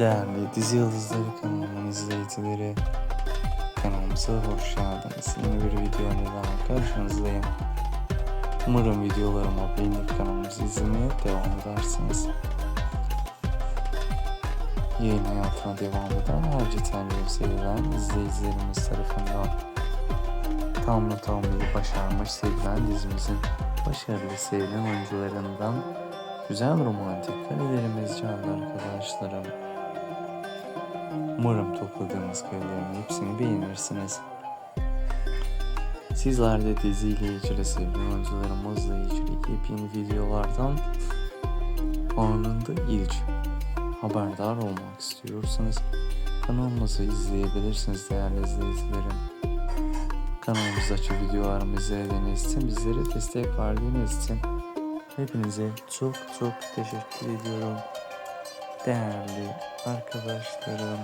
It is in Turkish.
Değerli dizi yıldızları kanalımın izleyicileri kanalımıza hoş geldiniz. Yeni bir videoyla daha karşınızdayım. Umarım videolarımı beğenip kanalımızı izlemeye devam edersiniz. Yayın hayatına devam eden her cidden sevilen izleyicilerimiz tarafından tam not başarmış sevilen dizimizin başarılı sevilen oyuncularından güzel romantik karelerimiz canlı arkadaşlarım. Umarım topladığımız karelerin hepsini beğenirsiniz. Sizler de diziyle ilgili sevgili oyuncularımızla ilgili yepyeni videolardan anında ilk haberdar olmak istiyorsanız kanalımızı izleyebilirsiniz değerli izleyicilerim. Kanalımızdaki videolarımızı izlediğiniz için bizlere destek verdiğiniz için hepinize çok çok teşekkür ediyorum. Değerli arkadaşlarım.